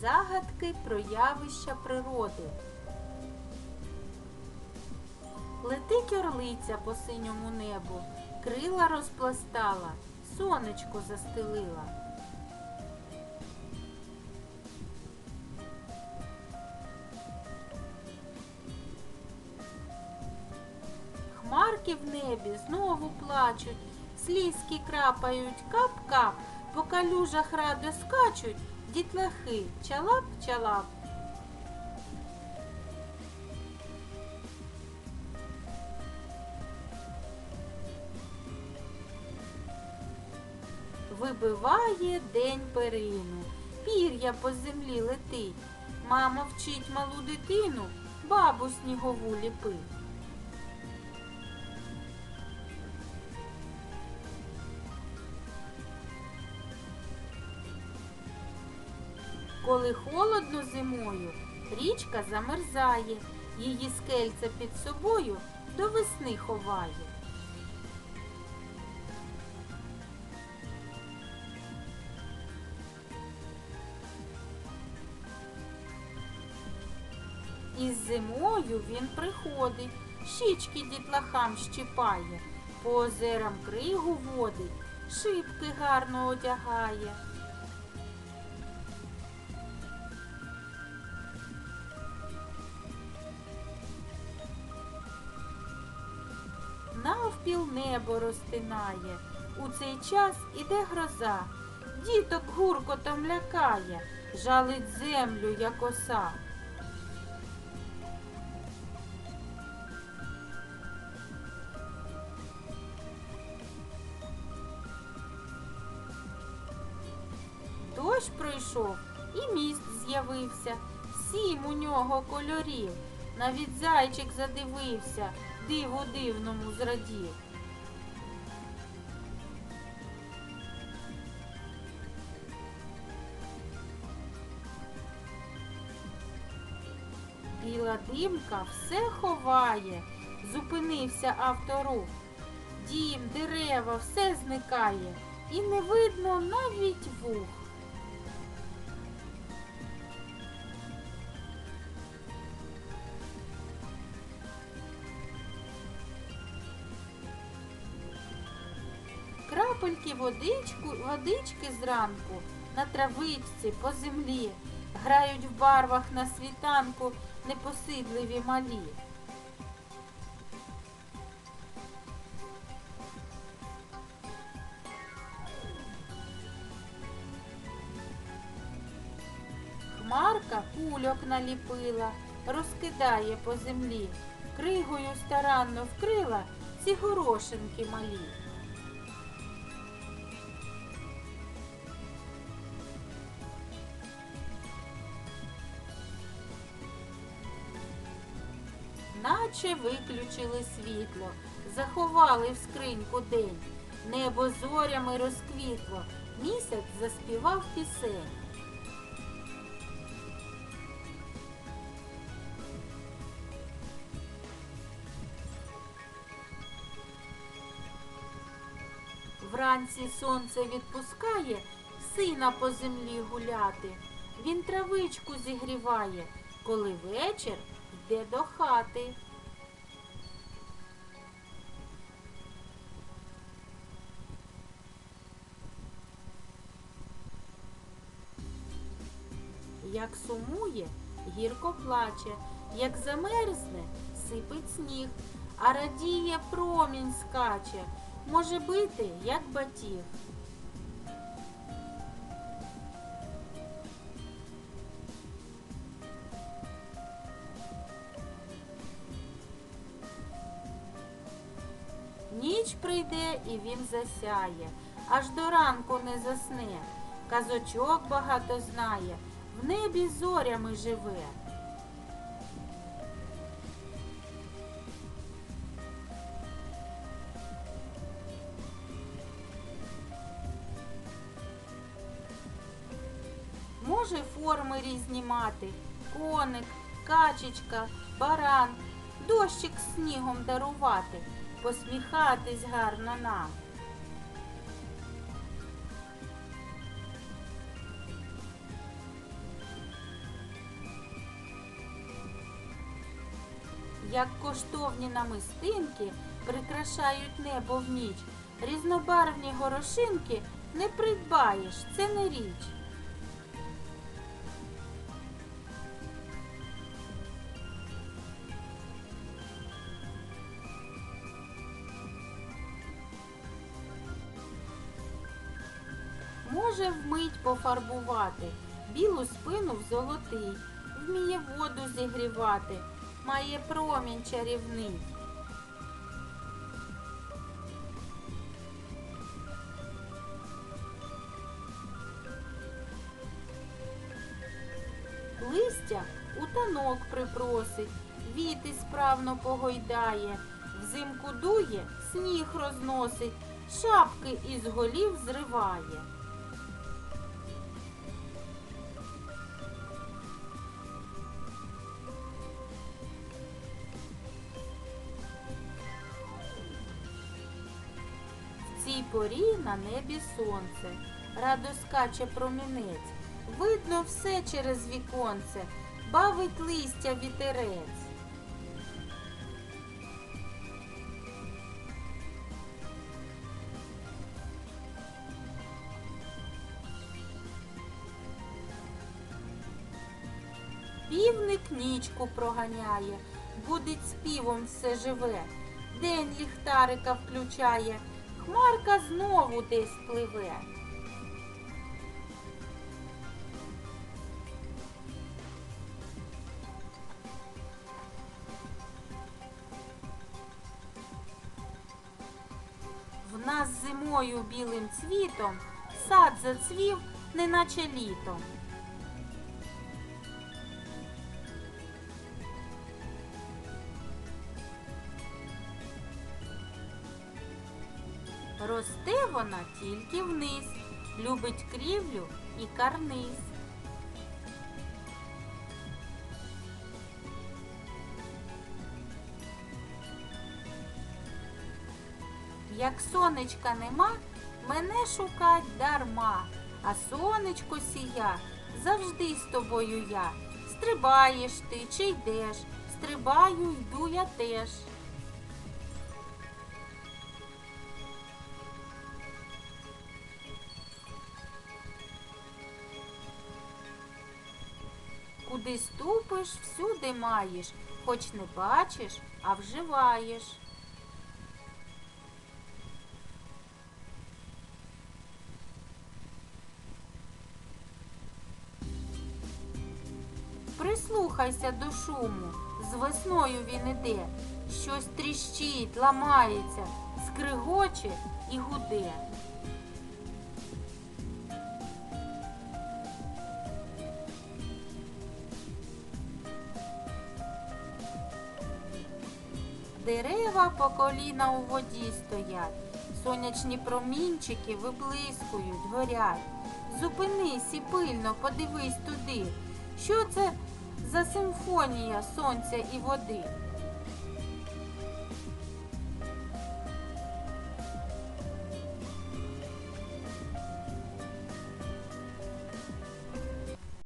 Загадки про явища природи. Летить орлиця по синьому небу, крила розпластала, сонечко застелила. Хмарки в небі знову плачуть, слізки крапають кап-кап, по калюжах радо скачуть, дітлахи чалап-чалап. Вибиває день перину, пір'я по землі летить. Мама вчить малу дитину, бабу снігову ліпить. Коли холодно зимою, річка замерзає, її скельця під собою до весни ховає. Із зимою він приходить, щічки дітлахам щипає, по озерам кригу водить, шибки гарно одягає. Навпіл небо розтинає. У цей час іде гроза. Діток гуркотом лякає, жалить землю, як оса. Дощ пройшов і міст з'явився, сім у нього кольорів. Навіть зайчик задивився, диву дивному зрадів. Біла димка все ховає, зупинився авторух. Дім, дерева, все зникає, і не видно навіть вух. Крапельки водичку, водички зранку на травичці по землі грають в барвах на світанку непосидливі малі. Хмарка кульок наліпила, розкидає по землі, кригою старанно вкрила ці горошинки малі. Наче виключили світло, заховали в скриньку день. Небо зорями розквітло, місяць заспівав пісень. Вранці сонце відпускає сина по землі гуляти. Він травичку зігріває, коли вечір йде до хати. Як сумує, гірко плаче, як замерзне, сипить сніг, а радіє промінь скаче, може бити, як батіг. Ніч прийде і він засяє, аж до ранку не засне. Казочок багато знає, в небі зорями живе. Може форми різні мати, коник, качечка, баран, дощик снігом дарувати, посміхатись гарно нам. Як коштовні намистинки прикрашають небо в ніч, різнобарвні горошинки не придбаєш, це не річ. Може вмить пофарбувати, білу спину в золотий, вміє воду зігрівати, має промінь чарівний. Листя у танок припросить, віти справно погойдає, взимку дує, сніг розносить, шапки із голів зриває. Цій порі на небі сонце, радо скаче промінець, видно все через віконце, бавить листя вітерець. Півник нічку проганяє, будить співом все живе, день ліхтарика включає, хмарка знову десь пливе. В нас зимою білим цвітом сад зацвів, неначе літом. Росте вона тільки вниз, любить крівлю і карниз. Як сонечка нема, мене шукать дарма, а сонечко сія, завжди з тобою я. Стрибаєш ти чи йдеш, стрибаю, йду я теж. Куди ступиш, всюди маєш, хоч не бачиш, а вживаєш. Прислухайся до шуму, з весною він іде, щось тріщить, ламається, скригоче і гуде. Дерева по коліна у воді стоять, сонячні промінчики виблискують, горять. Зупинись і пильно подивись туди, що це за симфонія сонця і води.